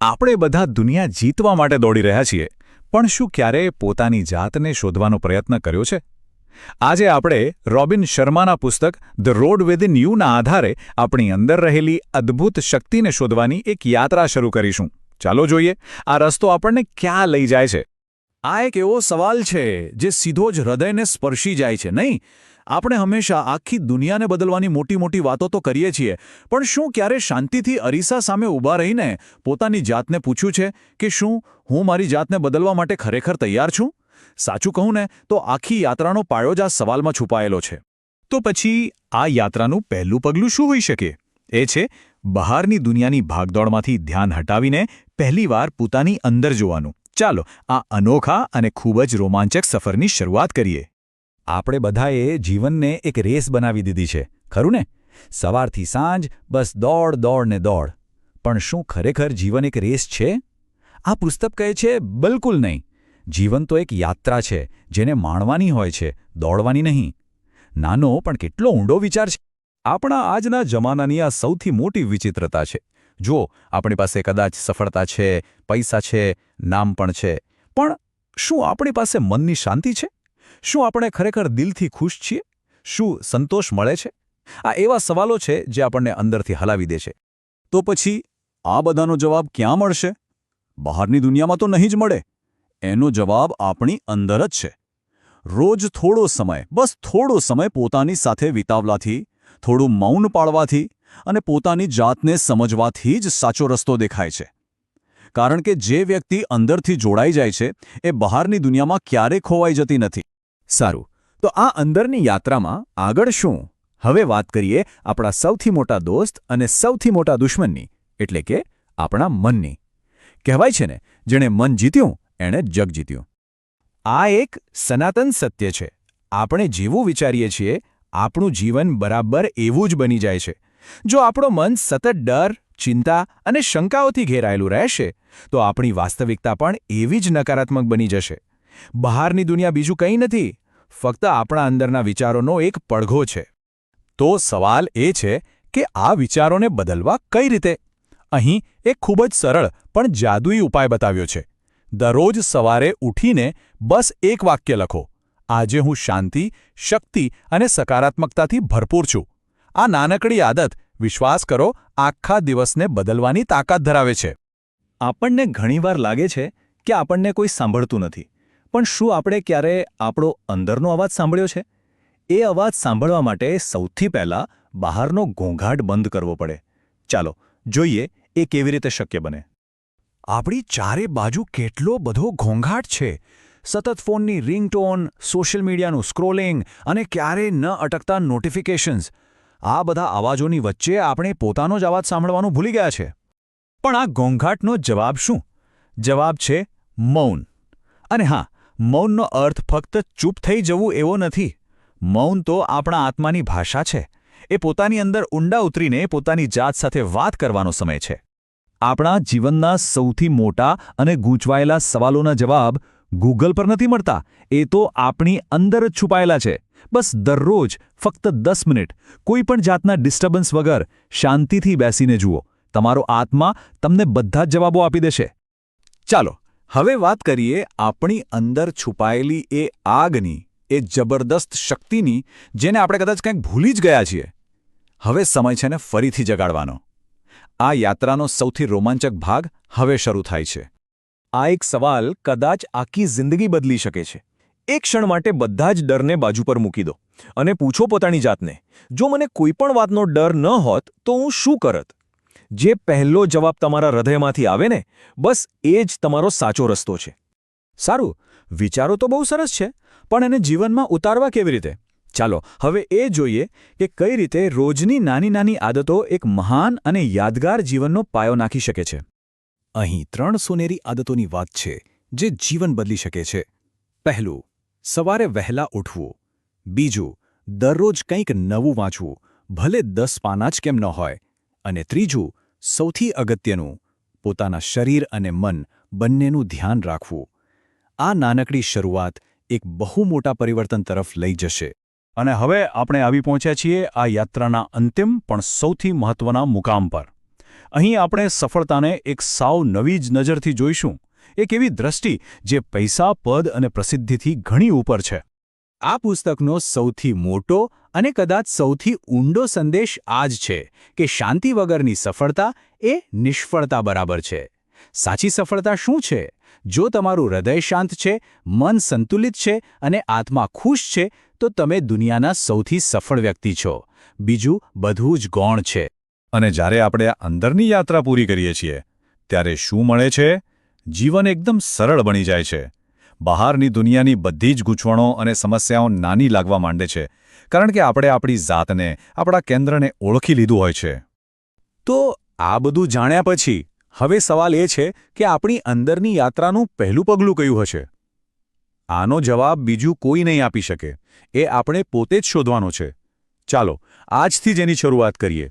આપણે બધા દુનિયા જીતવા માટે દોડી રહ્યા છીએ, પણ શું ક્યારેય પોતાની જાતને શોધવાનો પ્રયત્ન કર્યો છે? આજે આપણે રોબિન શર્માના પુસ્તક ધ રોડ વિદ ઇન યુના આધારે આપણી અંદર રહેલી અદ્ભુત શક્તિને શોધવાની એક યાત્રા શરૂ કરીશું. ચાલો જોઈએ, આ રસ્તો આપણને ક્યાં લઈ જાય છે? આ એક એવો સવાલ છે જે સીધો જ હૃદયને સ્પર્શી જાય છે, નહીં? આપણે હંમેશા આખી દુનિયાને બદલવાની મોટી મોટી વાતો તો કરીએ છીએ, પણ શું ક્યારે શાંતિથી અરીસા સામે ઊભા રહીને પોતાની જાતને પૂછ્યું છે કે શું હું મારી જાતને બદલવા માટે ખરેખર તૈયાર છું? સાચું કહું ને, તો આખી યાત્રાનો પાયો જ આ સવાલમાં છુપાયેલો છે. તો પછી આ યાત્રાનું પહેલું પગલું શું હોઈ શકે? એ છે, બહારની દુનિયાની ભાગદોડમાંથી ધ્યાન હટાવીને પહેલીવાર પોતાની અંદર જોવાનું. ચાલો, આ અનોખા અને ખૂબ જ રોમાંચક સફરની શરૂઆત કરીએ. આપણે બધાએ જીવનને એક રેસ બનાવી દીધી છે, ખરું ને? સવારથી સાંજ, બસ દોડ દોડ ને દોડ. પણ શું ખરેખર જીવન એક રેસ છે? આ પુસ્તક કહે છે, બિલકુલ નહીં. જીવન તો એક યાત્રા છે, જેને માણવાની હોય છે, દોડવાની નહીં. નાનો પણ કેટલો ઊંડો વિચાર છે. આપણા આજના જમાનાની આ સૌથી મોટી વિચિત્રતા છે. જો આપણી પાસે કદાચ સફળતા છે, પૈસા છે, નામ પણ છે, પણ શું આપણી પાસે મનની શાંતિ છે? શું આપણે ખરેખર દિલથી ખુશ છીએ? શું સંતોષ મળે છે? આ એવા સવાલો છે જે આપણને અંદરથી હલાવી દે છે. તો પછી આ બધાનો જવાબ ક્યાં મળશે? બહારની દુનિયામાં તો નહીં જ મળે. એનો જવાબ આપણી અંદર જ છે. રોજ થોડો સમય, બસ થોડો સમય પોતાની સાથે વિતાવવાથી, થોડું મૌન પાળવાથી અને પોતાની જાતને સમજવાથી જ સાચો રસ્તો દેખાય છે. કારણ કે જે વ્યક્તિ અંદરથી જોડાઈ જાય છે, એ બહારની દુનિયામાં ક્યારે ખોવાઈ જતી નથી. સારું, તો આ અંદરની યાત્રામાં આગળ શું? હવે વાત કરીએ આપણા સૌથી મોટા દોસ્ત અને સૌથી મોટા દુશ્મનની, એટલે કે આપણા મનની. કહેવાય છે ને, જેણે મન જીત્યું, એણે જગ જીત્યું. આ એક સનાતન સત્ય છે. આપણે જેવું વિચારીએ છીએ, આપણું જીવન બરાબર એવું જ બની જાય છે. જો આપણો મન સતત ડર, ચિંતા અને શંકાઓથી ઘેરાયેલું રહેશે, તો આપણી વાસ્તવિકતા પણ એવી જ નકારાત્મક બની જશે. બહારની દુનિયા બીજું કંઈ નથી, ફક્ત આપણા અંદરના વિચારોનો એક પડઘો છે. તો સવાલ એ છે કે આ વિચારોને બદલવા કઈ રીતે? અહીં એક ખૂબ જ સરળ પણ જાદુઈ ઉપાય બતાવ્યો છે. દરરોજ સવારે ઉઠીને બસ એક વાક્ય લખો. આજે હું શાંતિ, શક્તિ અને સકારાત્મકતાથી ભરપૂર છું. આ નાનકડી આદત વિશ્વાસ કરો આખા દિવસને બદલવાની તાકાત ધરાવે છે. આપણને ઘણીવાર લાગે છે કે આપણને કોઈ સાંભળતું નથી. પણ શું આપણે ક્યારે આપણો અંદરનો અવાજ સાંભળ્યો છે? એ અવાજ સાંભળવા માટે સૌથી પહેલાં બહારનો ઘોંઘાટ બંધ કરવો પડે. ચાલો જોઈએ એ કેવી રીતે શક્ય બને. આપણી ચારે બાજુ કેટલો બધો ઘોંઘાટ છે. સતત ફોનની રિંગટોન સોશિયલ મીડિયાનું સ્ક્રોલિંગ અને ક્યારેય ન અટકતા નોટિફિકેશન્સ. આ બધા અવાજોની વચ્ચે આપણે પોતાનો જ અવાજ સાંભળવાનું ભૂલી ગયા છે. પણ આ ઘોંઘાટનો જવાબ શું? જવાબ છે મૌન. અને હા, મૌનનો અર્થ ફક્ત ચૂપ થઈ જવું એવો નથી. મૌન તો આપણા આત્માની ભાષા છે. એ પોતાની અંદર ઊંડા ઉતરીને પોતાની જાત સાથે વાત કરવાનો સમય છે. આપણા જીવનના સૌથી મોટા અને ગૂંચવાયેલા સવાલોના જવાબ ગૂગલ પર નથી મળતા. એ તો આપણી અંદર જ છુપાયેલા છે. બસ દરરોજ ફક્ત દસ મિનિટ. કોઈ પણ જાતના ડિસ્ટર્બન્સ વગર શાંતિથી બેસીને જુઓ. તમારો આત્મા તમને બધા જ જવાબો આપી દેશે. ચાલો, હવે વાત કરીએ આપણી અંદર છુપાયેલી એ આગની, એ જબરદસ્ત શક્તિની, જેને આપણે કદાચ કંઈક ભૂલી જ ગયા છીએ. હવે સમય છે ને ફરીથી જગાડવાનો. આ યાત્રાનો સૌથી રોમાંચક ભાગ હવે શરૂ થાય છે. આ એક સવાલ કદાચ આખી જિંદગી બદલી શકે છે. એક ક્ષણ માટે બધા જ ડરને બાજુ પર મૂકી દો. અને પૂછો પોતાની જાતને, જો મને કોઈપણ વાતનો ડર ન હોત, તો હું શું કરત? જે પહેલો જવાબ તમારા હૃદયમાંથી આવે ને, બસ એ જ તમારો સાચો રસ્તો છે. સારું, વિચારો તો બહુ સરસ છે, પણ એને જીવનમાં ઉતારવા કેવી રીતે? ચાલો, હવે એ જોઈએ કે કઈ રીતે રોજની નાની નાની આદતો એક મહાન અને યાદગાર જીવનનો પાયો નાખી શકે છે. અહીં ત્રણ સોનેરી આદતોની વાત છે, જે જીવન બદલી શકે છે. પહેલું સવારે વહેલા ઉઠવું. બીજું, દરરોજ કંઈક નવું વાંચવું, ભલે દસ પાના જ કેમ ન હોય. અને ત્રીજું, સૌથી અગત્યનું, પોતાના શરીર અને મન બંનેનું ધ્યાન રાખવું. આ નાનકડી શરૂઆત એક બહુ મોટા પરિવર્તન તરફ લઈ જશે. અને હવે આપણે આવી પહોંચ્યા છીએ આ યાત્રાના અંતિમ, પણ સૌથી મહત્વના મુકામ પર. અહીં આપણે સફળતાને એક સાવ નવી જ નજરથી જોઈશું. એક એવી દ્રષ્ટિ જે પૈસા, પદ અને પ્રસિદ્ધિથી ઘણી ઉપર છે. આ પુસ્તકનો સૌથી મોટો અને કદાચ સૌથી ઊંડો સંદેશ આ જ છે કે શાંતિ વગરની સફળતા એ નિષ્ફળતા બરાબર છે. સાચી સફળતા શું છે? જો તમારું હૃદય શાંત છે, મન સંતુલિત છે અને આત્મા ખુશ છે, તો તમે દુનિયાના સૌથી સફળ વ્યક્તિ છો. બીજું બધું જ ગૌણ છે. અને જ્યારે આપણે આ અંદરની યાત્રા પૂરી કરીએ છીએ, ત્યારે શું મળે છે? જીવન એકદમ સરળ બની જાય છે. બહારની દુનિયાની બધી જ ગૂંચવણો અને સમસ્યાઓ નાની લાગવા માંડે છે, કારણ કે આપણે આપણી જાતને, આપણા કેન્દ્રને ઓળખી લીધું હોય છે. તો આ બધું જાણ્યા પછી, હવે સવાલ એ છે કે આપણી અંદરની યાત્રાનું પહેલું પગલું કયું હશે? આનો જવાબ બીજું કોઈ નહીં આપી શકે. એ આપણે પોતે જ શોધવાનો છે. ચાલો, આજથી જ એની શરૂઆત કરીએ.